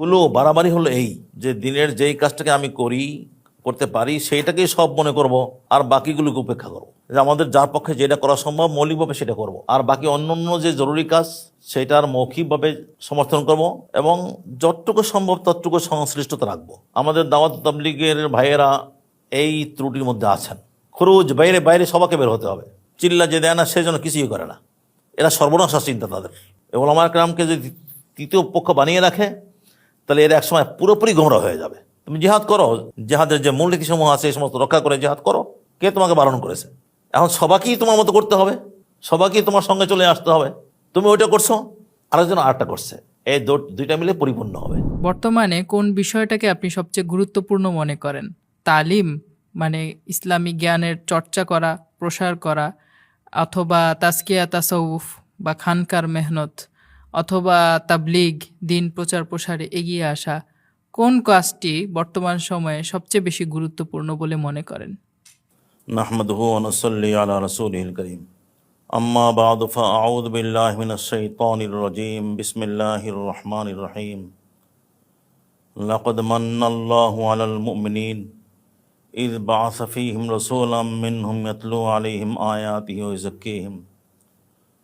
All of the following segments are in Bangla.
গুলো বাড়াবাড়ি হলো এই, যে দিনের যেই কাজটাকে আমি করি, করতে পারি, সেইটাকেই সব মনে করব, আর বাকিগুলোকে উপেক্ষা করব। যে আমাদের যার পক্ষে যেটা করা সম্ভব, মৌলিকভাবে সেটা করব। আর বাকি অন্য অন্য যে জরুরি কাজ, সেটার মৌখিকভাবে সমর্থন করব, এবং যতটুকু সম্ভব ততটুকু সংশ্লিষ্টতা রাখব। আমাদের দাওয়াত তাবলিগের ভাইয়েরা এই ত্রুটির মধ্যে আছেন। খরুজ, বাইরে বাইরে সবাকে বের হতে হবে। চিল্লা যে দেয় না, সে যেন কিছুই করে না। এরা সর্বনাশা চিন্তা তাদের। এবং আমার গ্রামকে যদি তৃতীয় পক্ষ বানিয়ে রাখে তাহলে এরা একসময় পুরোপুরি গোমরা হয়ে যাবে। তুমি জেহাদ করো, জেহাদের যে মূলনীতি সমূহ আছে, এই সমস্ত রক্ষা করে জেহাদ করো। কে তোমাকে বারণ করেছে? এখন সবাইকেই তোমার মতো করতে হবে। সবাইকেই তোমার সঙ্গে চলে আসতে হবে। তুমি ওইটা করছ, আরেকজন আরেকটা করছে। এই দুইটা মিলে পরিপূর্ণ হবে। বর্তমানে কোন বিষয়টাকে আপনি সবচেয়ে গুরুত্বপূর্ণ মনে করেন? তালিম মানে ইসলামী জ্ঞানের চর্চা করা, প্রসার করা, অথবা তাস্কিয়া তাসউফ বা খানকার মেহনত? অথবা তাবলিগ দিন প্রচার প্রসারে এগিয়ে আসা কোন কাজটি বর্তমান সময়ে সবচেয়ে বেশি গুরুত্বপূর্ণ বলে মনে করেন نحمده ونصلي على رسوله الكريم أما بعد فأعوذ بالله من الشيطان الرجيم بسم الله الرحمن الرحيم لقد من الله على المؤمنين إذ بعث فيهم رسولا منهم يتلو عليهم آياته ويزكيهم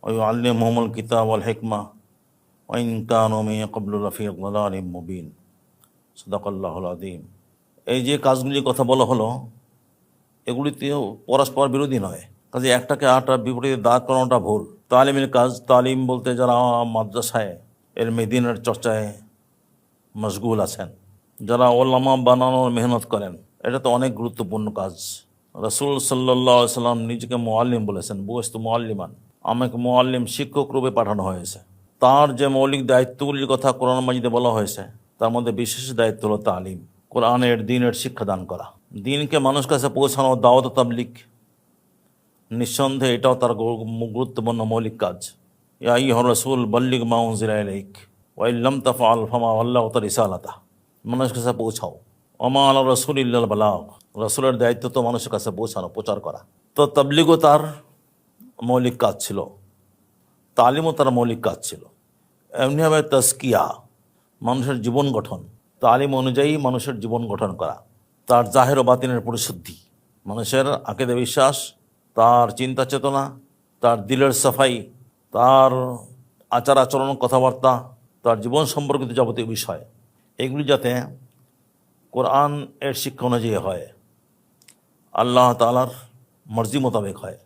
ويعلمهم الكتاب والحكمة وإن كانوا من قبل لفي ضلال مبين। صدق الله العظيم এই যে কাজগুলির কথা বলা হলো, এগুলিতেও পরস্পর বিরোধী নয়। কাজে একটাকে আটটা বিপরীতে দাগ করানোটা ভুল। তালিমের কাজ, তালিম বলতে যারা মাদ্রাসায়, এর মেদিনের চর্চায় মশগুল আছেন, যারা ওলামা বানানোর মেহনত করেন, এটা তো অনেক গুরুত্বপূর্ণ কাজ। রসুল সাল্লাহ সাল্লাম নিজেকে মোয়াল্লিম বলেছেন বুয়েস তো মোয়াল্লিমান আমাকে মোয়াল্লিম শিক্ষক রূপে পাঠানো হয়েছে। তার যে মৌলিক দায়িত্বগুলির কথা কোরআন মাজিদে বলা হয়েছে, তার মধ্যে বিশেষ দায়িত্ব হলো তালিম। কোরআনের দিনের শিক্ষাদান করা। দিনকে মানুষ কাছে পৌঁছানো দাওয়াত তাবলিক নিঃসন্দেহে এটাও তার গুরুত্বপূর্ণ মৌলিক কাজ। ইয়াই রসুল বল্লিক মাউজিরাইক ওয়াইল্লাম তাফা আল ফামা আল্লাহ তার ইসালাতা মানুষের কাছে পৌঁছাও। অমা আল্লাহ রসুল ইল্লাল বালাগ। রসুলের দায়িত্ব তো মানুষের কাছে পৌঁছানো, প্রচার করা। তো তাবলিগও তার মৌলিক কাজ ছিল। তালিমও তার মৌলিক কাজ ছিল। এমনিভাবে তস্কিয়া মানুষের জীবন গঠন, তালিম অনুযায়ী মানুষের জীবন গঠন করা, তার জাহের ও বাতিনের পরিশুদ্ধি, মানুষের আকেদে বিশ্বাস, তার চিন্তা চেতনা, তার দিলের সাফাই, তার আচার আচরণ কথাবার্তা, তার জীবন সম্পর্কিত যাবতীয় বিষয়, এগুলি যাতে কোরআন এর শিক্ষা অনুযায়ী হয়, আল্লাহ তালার মর্জি মোতাবেক হয়,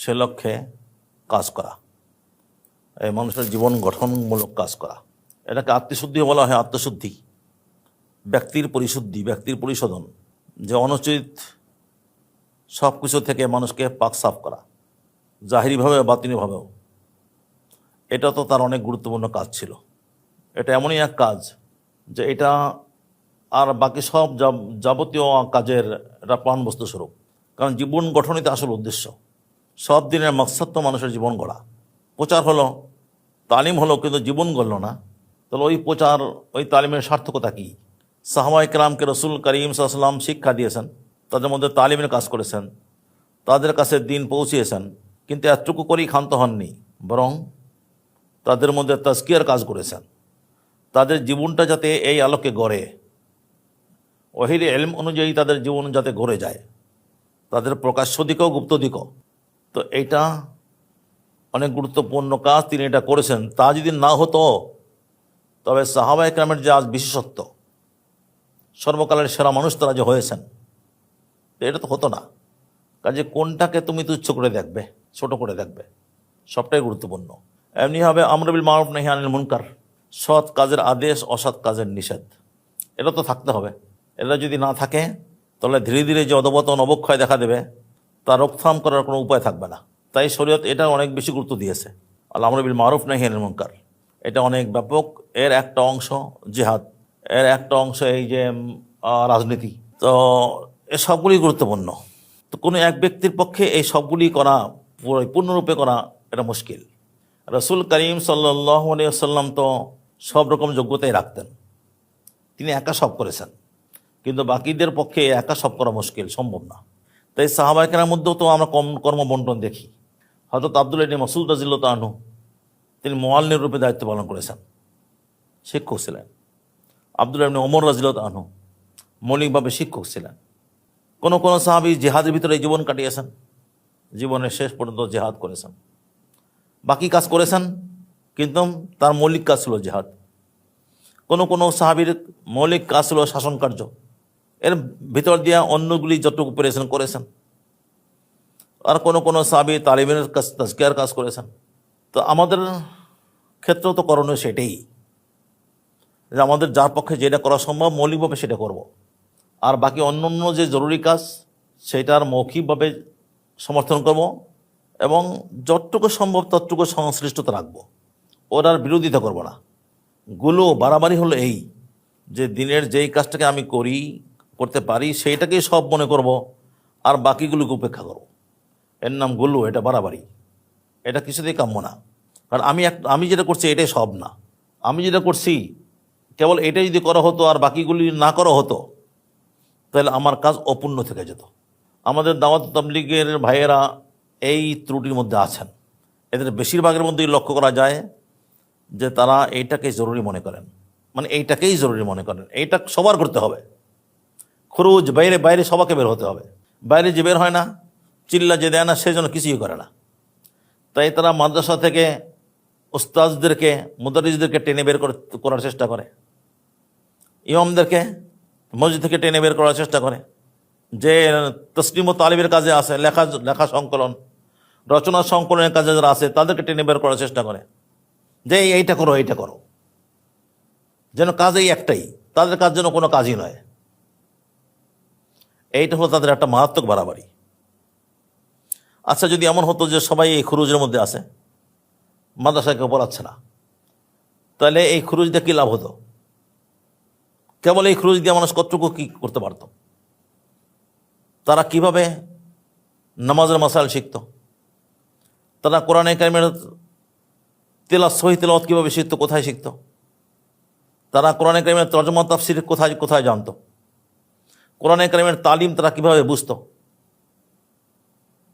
সে লক্ষ্যে কাজ করা। মানুষের জীবন গঠনমূলক কাজ করা। এটাকে আত্মশুদ্ধিও বলা হয় আত্মশুদ্ধি। ব্যক্তির পরিশুদ্ধি, ব্যক্তির পরিশোধন। যে অনুচিত সব কিছু থেকে মানুষকে পাক সাফ করা। জাহিরিভাবে বাতিনিভাবেও এটা তো তার অনেক গুরুত্বপূর্ণ কাজ ছিল। এটা এমনই এক কাজ যে এটা আর বাকি সব যাব- যাবতীয় কাজের এটা প্রাণবস্তু স্বরূপ। কারণ জীবন গঠনই তো আসল উদ্দেশ্য। সব দিনের মকসদ তো মানুষের জীবন গড়া। প্রচার হলো তালিম হলো কিন্তু জীবন গড়ল না। তাহলে ওই প্রচার, ওই তালিমের সার্থকতা কী? সাহাবা ইকরামকে রসুল করিম সাল্লাম শিক্ষা দিয়েছেন, তাদের মধ্যে তালিমের কাজ করেছেন, তাদের কাছে দিন পৌঁছিয়েছেন, কিন্তু এতটুকু করেই ক্ষান্ত হননি, বরং তাদের মধ্যে তাস্কিয়ার কাজ করেছেন। তাদের জীবনটা যাতে এই আলোকে গড়ে, ওহির এলম অনুযায়ী তাদের জীবন যাতে গড়ে যায়, তাদের প্রকাশ্য দিকও গুপ্ত দিকও। তো এইটা অনেক গুরুত্বপূর্ণ কাজ তিনি এটা করেছেন, তা যদি না হতো, তবে সাহাবা একরামের যে আজ বিশেষত্ব, সর্বকালের সেরা মানুষ তারা যে হয়েছেন এটা তো হতো না। কাজে কোনটাকে তুমি তুচ্ছ করে দেখবে, ছোট করে দেখবে, সবটাই গুরুত্বপূর্ণ। এমনি হবে আমরবিল মারুফ নাহি আনিল মুনকার, সৎ কাজের আদেশ, অসৎ কাজের নিষেধ। এটা তো থাকতে হবে। এটা যদি না থাকে, তাহলে ধীরে ধীরে যে অধবতন অবক্ষয় দেখা দেবে, তা রোকথাম করার কোনো উপায় থাকবে না। তাই শরীয়ত এটা অনেক বেশি গুরুত্ব দিয়েছে। আল্লাহ আমরবিল মারুফ নাহি আনিল মুনকার। এটা অনেক ব্যাপক। এর একটা অংশ জিহাদ। এর একটা অংশ এই যে রাজনীতি। তো এ সবগুলি গুরুত্বপূর্ণ। তো কোনো এক ব্যক্তির পক্ষে এই সবগুলি করা পুরো- পূর্ণরূপে করা এটা মুশকিল। রসুল করিম সাল্লাহ সাল্লাম তো সব রকম যোগ্যতাই রাখতেন। তিনি একা সব করেছেন। কিন্তু বাকিদের পক্ষে একা সব করা মুশকিল, সম্ভব না। তাই সাহাবাহিকের মধ্যেও তো আমরা কম কর্মবন্টন দেখি। হয়তো আব্দুল ইনি মসুল রাজিল্ল তানু তিনি মোয়াল্লির রূপে দায়িত্ব পালন করেছেন। শিক্ষক ছিলেন। আব্দুল ইবনে ওমর রাজিলত আনহু মৌলিকভাবে শিক্ষক ছিলেন। কোনো কোনো সাহাবি জেহাদের ভিতরে জীবন কাটিয়েছেন। জীবনের শেষ পর্যন্ত জেহাদ করেছেন। বাকি কাজ করেছেন, কিন্তু তার মৌলিক কাজ ছিল জেহাদ। কোনো কোনো সাহাবির মৌলিক কাজ ছিল শাসন কার্য এর ভিতর দিয়ে অন্যগুলি যতটুকু পেরেছেন করেছেন। আর কোনো কোনো সাহাবি তালিমের কাজ তাজকিয়ার কাজ করেছেন। তো আমাদের ক্ষেত্রেও তো করণীয় সেটাই। যে আমাদের যার পক্ষে যেটা করা সম্ভব, মৌলিকভাবে সেটা করব। আর বাকি অন্য অন্য যে জরুরি কাজ, সেটার মৌখিকভাবে সমর্থন করব এবং যতটুকু সম্ভব ততটুকু সংশ্লিষ্টতা রাখব। আর বিরোধিতা করব না। গুলো বাড়াবাড়ি হলো এই যে দিনের যেই কাজটাকে আমি করি, করতে পারি, সেইটাকেই সব মনে করব, আর বাকিগুলোকে উপেক্ষা করব। এর নামগুলো এটা বাড়াবাড়ি। এটা কিছুতেই কাম্য না। কারণ আমি এক আমি যেটা করছি, এটাই সব না। আমি যেটা করছি, কেবল এটা যদি করা হতো আর বাকিগুলি না করা হতো, তাহলে আমার কাজ অপূর্ণ থেকে যেত। আমাদের দাওয়াত তাবলিগের ভাইয়েরা এই ত্রুটির মধ্যে আছেন। এদের বেশিরভাগের মধ্যেই লক্ষ্য করা যায় যে তারা এইটাকে জরুরি মনে করেন। মানে এইটাকেই জরুরি মনে করেন। এইটা সবার করতে হবে। খরুজ, বাইরে বাইরে সবাকে বের হতে হবে। বাইরে যে বের হয় না চিল্লা যে দেয় না সে যেন কিছুই করে না। তাই তারা মাদ্রাসা থেকে উস্তাজদেরকে মুদারিজদেরকে টেনে বের করে- করার চেষ্টা করে। ইমামদেরকে মসজিদ থেকে টেনে বের করার চেষ্টা করে। যে তসলিম ও তালিবের কাজে আছে, লেখা লেখা সংকলন, রচনা সংকলনের কাজে যারা আছে, তাদেরকে টেনে বের করার চেষ্টা করে। যে এইটা করো এইটা করো। যেন কাজ এই একটাই, তাদের কাজ যেন কোনো কাজই নয়। এইটা হলো তাদের একটা মারাত্মক বাড়াবাড়ি। আচ্ছা যদি এমন হতো যে সবাই এই খুরুজের মধ্যে আছে, মাদ্রাসায় কেউ পড়াচ্ছে না, তাহলে এই খুরুজ দিয়ে কী লাভ হতো? কেবল এই খুরুজ দিয়ে মানুষ কতটুকু কী করতে পারত? তারা কীভাবে নামাজের মশাল শিখত? তারা কোরআনে কারিমের তেলা সহি তেলাওয়াত কীভাবে শিখতো, কোথায় শিখত? তারা কোরআনে কারিমের তর্জমা, তাফসির কোথায় কোথায় জানতো? কোরআনে কারিমের তালিম তারা কীভাবে বুঝতো?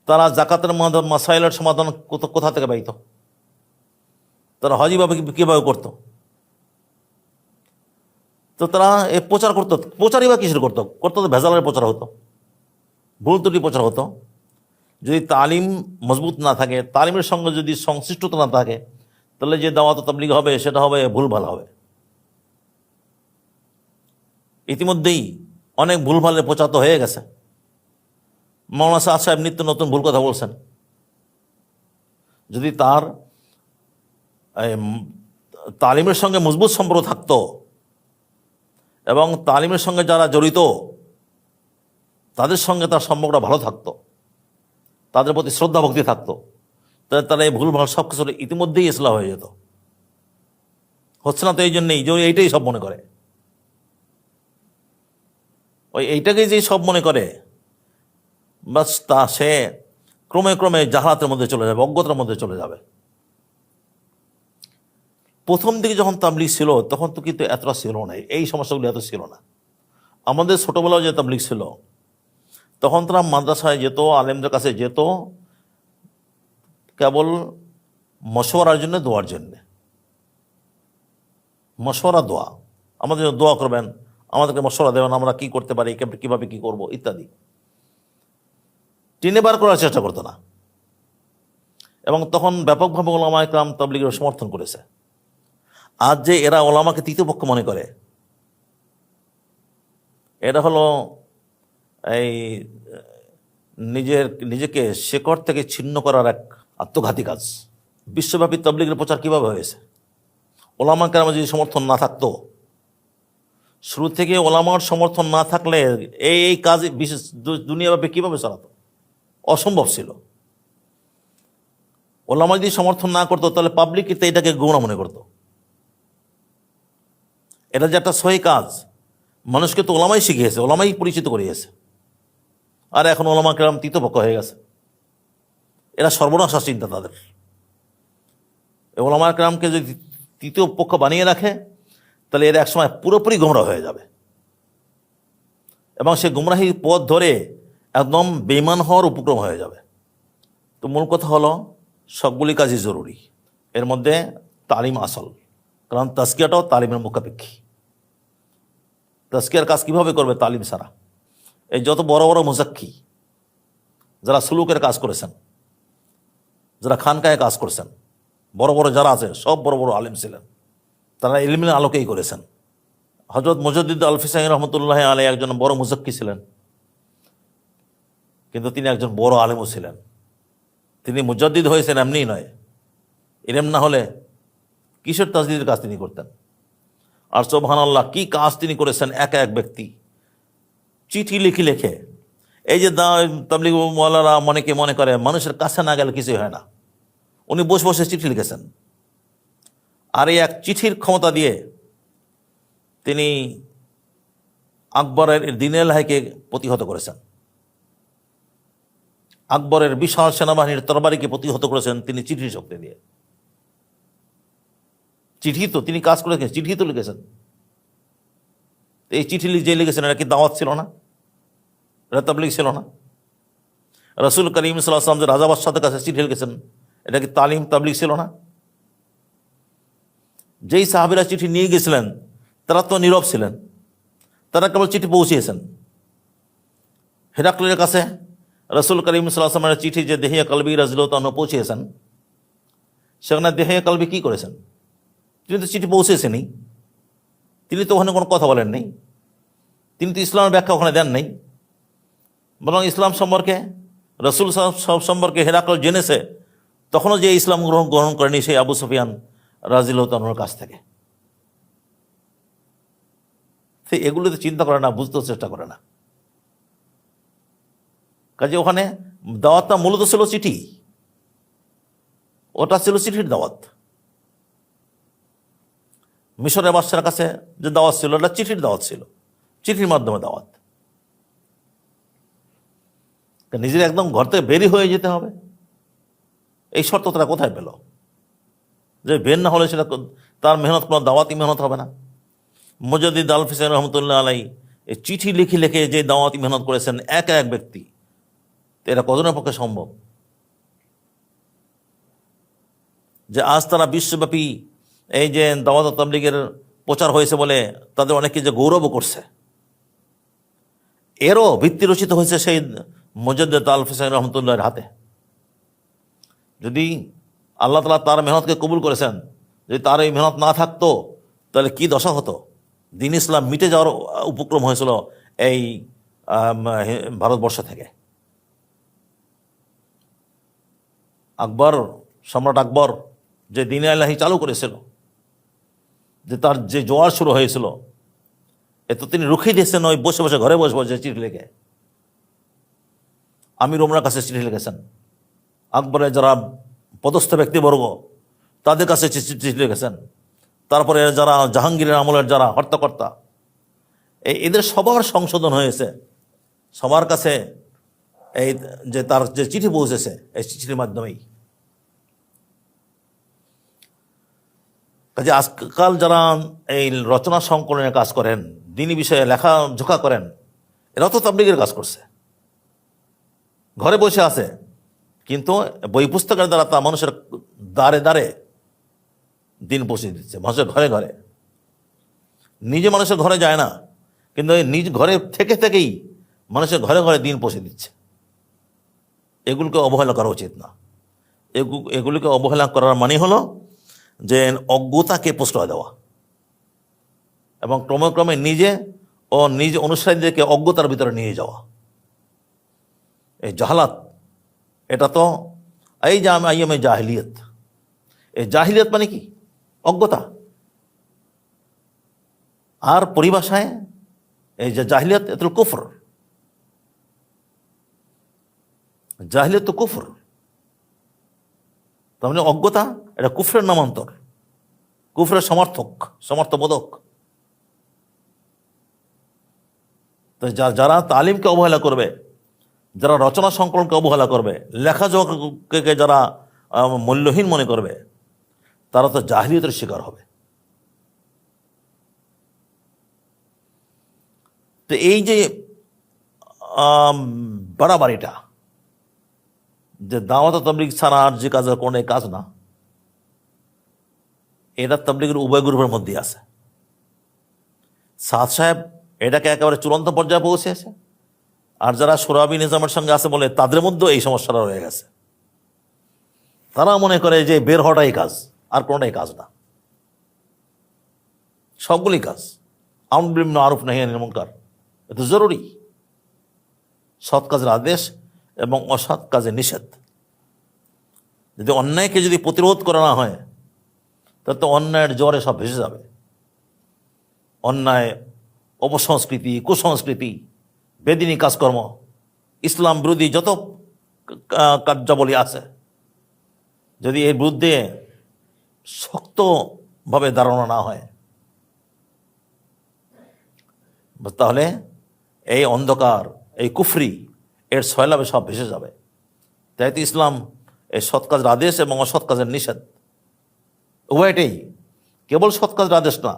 তারা জাকাতের মাধ্যম, মাসাইলের সমাধান কোথা- থেকে পাইত? তারা হজিভাবে কীভাবে করতো? তো তারা এ প্রচার করতো। প্রচারই বা কিসের করতো? করতো তো ভেজালের প্রচার হতো। ভুল ত্রুটি প্রচার হতো। যদি তালিম মজবুত না থাকে, তালিমের সঙ্গে যদি সংশ্লিষ্টতা না থাকে, তাহলে যে দাওয়াত তাবলিগ হবে, সেটা হবে ভুলভাল হবে। ইতিমধ্যেই অনেক ভুল ভুলভালের প্রচার তো হয়ে গেছে। মৌলানা সাদ সাহেব নিত্য নতুন ভুল কথা বলছেন। যদি তার তালিমের সঙ্গে মজবুত সম্পর্ক থাকতো এবং তালিমের সঙ্গে যারা জড়িত, তাদের সঙ্গে তার সম্পর্কটা ভালো থাকতো, তাদের প্রতি শ্রদ্ধা ভক্তি থাকতো, তাহলে তারা এই ভুলভাল সব কিছু ইতিমধ্যেই ইসলাম হয়ে যেত। হচ্ছে না তো এই জন্যেই যে এইটাই সব মনে করে। ওই এইটাকেই যে সব মনে করে বাস সে ক্রমে ক্রমে জাহালাতের মধ্যে চলে যাবে, অজ্ঞতার মধ্যে চলে যাবে। প্রথম দিকে যখন তাবলিগ ছিল, তখন তো কিন্তু এতটা ছিল না, এই সমস্যাগুলো এত ছিল না। আমাদের ছোটোবেলাও যে তাবলিগ ছিল, তখন তারা মাদ্রাসায় যেত, আলেমদের কাছে যেত, কেবল মশওয়ারার জন্য, দোয়ার জন্যে। মশওয়ারা দোয়া। আমাদের জন্য দোয়া করবেন, আমাদেরকে মশওয়ারা দেবেন, আমরা কি করতে পারি, কীভাবে কি করব, ইত্যাদি। টেনে বার করার চেষ্টা করতো না। এবং তখন ব্যাপকভাবে ওলামা একরাম তাবলিগের সমর্থন করেছে। আজ যে এরা ওলামাকে তৃতীয় পক্ষ মনে করে, এটা হলো এই নিজের, নিজেকে শেকড় থেকে ছিন্ন করার এক আত্মঘাতী কাজ। বিশ্বব্যাপী তবলিগের প্রচার কীভাবে হয়েছে? ওলামা কেরামে যদি সমর্থন না থাকতো, শুরু থেকে ওলামার সমর্থন না থাকলে এই এই কাজ বিশেষ দুনিয়াব্যাপী কীভাবে চালাতো? অসম্ভব ছিল। ওলামা যদি সমর্থন না করতো, তাহলে পাবলিক কিন্তু এটাকে গৌড়া মনে করতো। এটা যে একটা সহি কাজ। মানুষকে তো ওলামাই শিখিয়েছে, ওলামাই পরিচিত করিয়েছে। আর এখন ওলামা কেরাম তৃতপক্ষ হয়ে গেছে। এরা সর্বনাশা চিন্তা তাদের। ওলামা কেরামকে যদি তৃতীয় পক্ষ বানিয়ে রাখে, তাহলে এরা একসময় পুরোপুরি গোমরা হয়ে যাবে। এবং সে গুমরাহির পথ ধরে একদম বেমান হওয়ার উপক্রম হয়ে যাবে। তো মূল কথা হলো, সবগুলি কাজই জরুরি। এর মধ্যে তালিম আসল। কারণ তাস্কিয়াটাও তালিমের মুখাপেক্ষী। তাস্কিয়ার কাজ কীভাবে করবে তালিম সারা এই যত বড় বড় মুজাক্কি, যারা সুলুকের কাজ করেছেন, যারা খানকায় কাজ করছেন, বড় বড় যারা আছে, সব বড় বড় আলিম ছিলেন। তারা ইলমিনের আলোকেই করেছেন। হজরত মুজদ্দিদ আলফিসাই রহমতুল্লাহ আলী একজন বড় মুজাক্কি ছিলেন। কিন্তু তিনি একজন বড় আলেমও ছিলেন। তিনি মুজাদ্দিদ হয়েছেন এমনি নয়। ইলেম না হলে কিসের তাজদিদের কাজ তিনি করতেন? আর সোবহান আল্লাহ কী কাজ তিনি করেছেন এক এক ব্যক্তি? চিঠি লিখি লেখে। এই যে দা তাবলিগ মৌলারা মনেকে মনে করে, মানুষের কাছে না গেলে কিছুই হয় না। উনি বসে বসে চিঠি লিখেছেন। আর এই এক চিঠির ক্ষমতা দিয়ে তিনি আকবরের দিনের লাহিকে প্রতিহত করেছেন। আকবরের বিশাল সেনাবাহিনীর তরবারিকে প্রতিহত করেছেন তিনি চিঠির শক্তি দিয়ে চিঠি তো তিনি কাজ করে চিঠি তো লিখেছেন। এই চিঠি যে লিখেছেন, এটা কি দাওয়াত ছিল না? এটা তাবলিগ ছিল না? রসুল করিম সাল্লাম যে রাজা বাদশাদের কাছে চিঠি লিখেছেন, এটা কি তালিম তাবলিগ ছিল না? যেই সাহাবিরা চিঠি নিয়ে গেছিলেন, তারা তো নীরব ছিলেন। তারা কেবল চিঠি পৌঁছিয়েছেন। হেরাক্লের কাছে রসুল করিম সাল্লামের চিঠি যে দেহিয়া কলবি রাজলতান পৌঁছিয়েছেন সেখানে দেহিয়া কলবি কি করেছেন? তিনি তো চিঠি পৌঁছেছেনই। তিনি তো ওখানে কোনো কথা বলেন নেই তিনি তো ইসলামের ব্যাখ্যা ওখানে দেন নাই বরং ইসলাম সম্পর্কে, রসুল সব সম্পর্কে হেরাকল জেনেছে, তখনও যে ইসলাম গ্রহণ গ্রহণ করেনি সেই আবু সুফিয়ান রাজিল তানুর কাছ থেকে। সে এগুলো তো চিন্তা করে না, বুঝতেও চেষ্টা করে না। কাজে ওখানে দাওয়াতটা মূলত ছিল চিঠি। ওটা ছিল চিঠির দাওয়াত। মিশরের বাদশার কাছে যে দাওয়াত ছিল, ওটা চিঠির দাওয়াত ছিল। চিঠির মাধ্যমে দাওয়াত। নিজের একদম ঘর থেকে বেরি হয়ে যেতে হবে। এই শর্ত তারা কোথায় পেল? যে বের না হলে সেটা তার মেহনত, কোনো দাওয়াতি মেহনত হবে না। মুজাদ্দিদ আল ফিসান রহমতুল্লাহ আলাই এই চিঠি লিখে লিখে যে দাওয়াতি মেহনত করেছেন, এক এক ব্যক্তি তো এরা কজনের পক্ষে সম্ভব? যে আজ তারা বিশ্বব্যাপী এই যে দাওয়াত তাবলিগের প্রচার হয়েছে বলে তাদের অনেকে যে গৌরবও করছে। এরও ভিত্তি রচিত হয়েছে সেই মুজদ্দেদ আল ফিসাইন রহমতুল্লাহর হাতে। যদি আল্লাহ তালা তার মেহনতকে কবুল করেছেন, যদি তার এই মেহনত না থাকতো, তাহলে কি দশা হতো? দিন ইসলাম মিটে যাওয়ার উপক্রম হয়েছিল এই ভারতবর্ষ থেকে। আকবর, সম্রাট আকবর, যে দিন আল্লাহি চালু করেছিল, যে তার যে জোয়ার শুরু হয়েছিল এ তো তিনি রুখে দিয়েছেন ওই বসে বসে, ঘরে বসে বসে চিঠি লিখে। আমির ওমরার কাছে চিঠি লিখেছেন। আকবরের যারা পদস্থ ব্যক্তিবর্গ, তাদের কাছে চিঠি লিখেছেন। তারপরে যারা জাহাঙ্গীরের আমলের যারা হর্তাকর্তা এদের সবার সংশোধন হয়েছে। সবার কাছে এই যে তার যে চিঠি পৌঁছেছে, এই চিঠির মাধ্যমেই। কাজে আজকাল যারা এই রচনা সংকলনের কাজ করেন, দিনী বিষয়ে লেখা ঝোঁকা করেন এরা তো তাবলিগের কাজ করছে। ঘরে বসে আছে, কিন্তু বই পুস্তকের দ্বারা তা মানুষের দ্বারে দ্বারে দিন পৌঁছে দিচ্ছে, মানুষের ঘরে ঘরে। নিজে মানুষের ঘরে যায় না, কিন্তু নিজ ঘরে থেকে থেকেই মানুষের ঘরে ঘরে দিন পৌঁছে দিচ্ছে। এগুলোকে অবহেলা করা উচিত না। এগু- এগুলোকে অবহেলা করার মানে হলো যে অজ্ঞতাকে প্রশ্রয় দেওয়া। এবং ক্রমে ক্রমে নিজে ও নিজ অনুসারীদেরকে অজ্ঞতার ভিতরে নিয়ে যাওয়া। এই জাহালাত, এটা তো এই যে আমি আইএম জাহিলিয়ত। এই জাহিলিয়ত মানে কি? অজ্ঞতা। আর পরিভাষায় এই যে জাহিলিয়ত এত কুফর। জাহিলিয়ত তো কুফর। তার মানে অজ্ঞতা, এটা কুফরের নামান্তর। কুফরের সমর্থক, সমর্থবোধক। তো যারা তালিমকে অবহেলা করবে, যারা রচনা সংকলনকে অবহেলা করবে লেখা লেখাযোগকে যারা মূল্যহীন মনে করবে, তারা তো জাহিলিয়তের শিকার হবে। তো এই যে বাড়াবাড়িটা যে দাওয়াত তবলিগ ছাড়া আর যে কাজ কোনো কাজ না, এটা তবলিগের উভয় গ্রুপের মধ্যে আছে। সাদ সাহেব এটাকে একেবারে চূড়ান্ত পর্যায়ে পৌঁছেছে। আর যারা সোরাবি নিজামের সঙ্গে আছে বলে তাদের মধ্যেও এই সমস্যাটা রয়ে গেছে। তারা মনে করে যে বের হওয়াটাই কাজ, আর কোনোটাই কাজ না। সবগুলি কাজ। আমবিম্ন আরুফ নাহি নির্মঙ্কার এত জরুরি। সৎ কাজের আদেশ এবং অসৎ কাজে নিষেধ। যদি অন্যায়কে যদি প্রতিরোধ করা না হয়, তাহলে তো অন্যায়ের জ্বরে সব ভেসে যাবে। অন্যায়, অপসংস্কৃতি, কুসংস্কৃতি, বেদিনী কাজকর্ম, ইসলাম বিরোধী যত কার্যাবলী আছে, যদি এর বিরুদ্ধে শক্তভাবে দাঁড়ানো না হয়, তাহলে এই অন্ধকার, এই কুফরি এর সয়লাবে সব ভেসে যাবে। তাই তো ইসলাম এই সৎ কাজের আদেশ এবং অসৎ কাজের নিষেধ। উভয়টাই কেবল সৎ কাজের আদেশ না,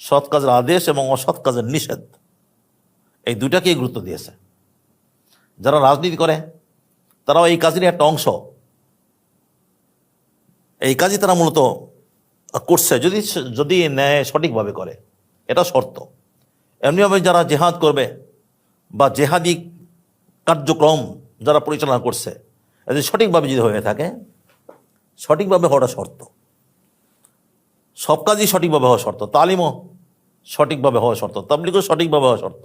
সৎ কাজের আদেশ এবং অসৎ কাজের নিষেধ। এই দুইটাকেই গুরুত্ব দিয়েছে। যারা রাজনীতি করে, তারাও এই কাজেরই একটা অংশ। এই কাজই তারা মূলত করছে, যদি যদি ন্যায় সঠিকভাবে করে। এটা শর্ত। এমনিভাবে যারা জেহাদ করবে বা জেহাদি কার্যক্রম যারা পরিচালনা করছে এতে সঠিকভাবে যদি হয়ে থাকে, সঠিকভাবে হওয়াটা শর্ত। সব কাজই সঠিকভাবে হওয়া শর্ত। তালিমও সঠিকভাবে হওয়া শর্ত। তাবলিগও সঠিকভাবে হওয়া শর্ত।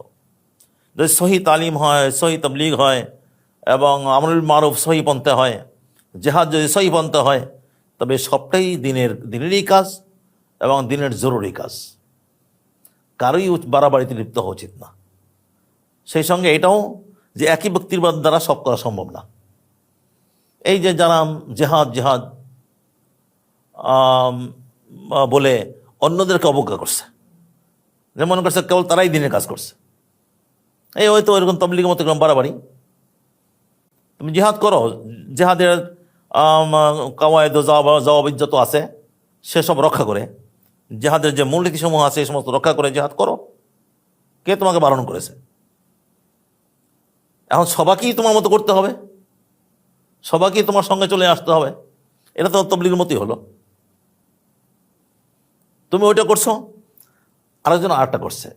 যদি সহি তালিম হয়, সহি তাবলিগ হয়, এবং আমরুল মারুফ সহি পন্থে হয়, জেহাদ যদি সহি পন্থে হয়, তবে সবটাই দিনের, দিনেরই কাজ এবং দিনের জরুরি কাজ। কারোই বাড়াবাড়িতে লিপ্ত হওয়া উচিত না। সেই সঙ্গে এটাও যে একই ব্যক্তির দ্বারা সব করা সম্ভব না। এই যে যারা জেহাদ জেহাদ বলে অন্যদেরকে অবজ্ঞা করছে। যে মনে করছে কেবল তারাই দিনের কাজ করছে। এই হয়তো এরকম তবলিগের মতো এরকম বাড়াবাড়ি। তুমি জেহাদ করো, জেহাদের কাওয়ায়দ জবাব ইজ্জত আছে সেসব রক্ষা করে। জেহাদের যে মূলনীতিসমূহ আছে এই সমস্ত রক্ষা করে জেহাদ করো। কে তোমাকে বারণ করেছে? এখন সবাইকেই তোমার মতো করতে হবে। সবাইকেই তোমার সঙ্গে চলে আসতে হবে। এটা তো তবলিগের মতোই হলো। তুমি ওইটা করছ, আরেকজন আরেকটা করছে।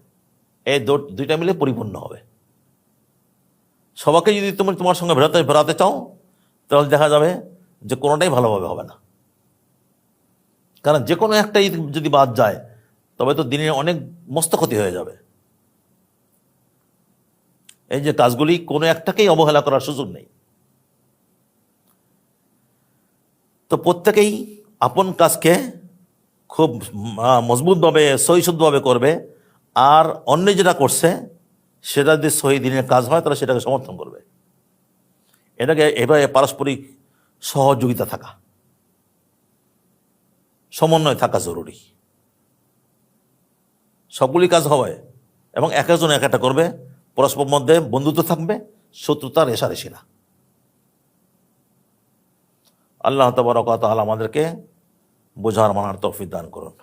এই দুইটা মিলে পরিপূর্ণ হবে। সবাইকে যদি তুমি তোমার সঙ্গে ভেড়াতে ভেড়াতে চাও, তাহলে দেখা যাবে যে কোনোটাই ভালোভাবে হবে না। কারণ যে কোনো একটাই যদি বাদ যায়, তবে তো দিনের অনেক মস্ত ক্ষতি হয়ে যাবে। এই যে কাজগুলি কোনো একটাকেই অবহেলা করার সুযোগ নেই। তো প্রত্যেকেই আপন কাজকে খুব মজবুতভাবে সহিশুদ্ধভাবে করবে আর অন্য যেটা করছে, সেটা যদি সহি দিনের কাজ হয়, তাহলে সেটাকে সমর্থন করবে। এটাকে এভাবে পারস্পরিক সহযোগিতা থাকা, সমন্বয় থাকা জরুরি। সবগুলি কাজ হবে এবং এক একজন এক একটা করবে। পরস্পর মধ্যে বন্ধুত্ব থাকবে শত্রুতা রেশারেশি না। আল্লাহ তবরকাত আমাদেরকে বোঝার মানার তৌফিক দান করুন।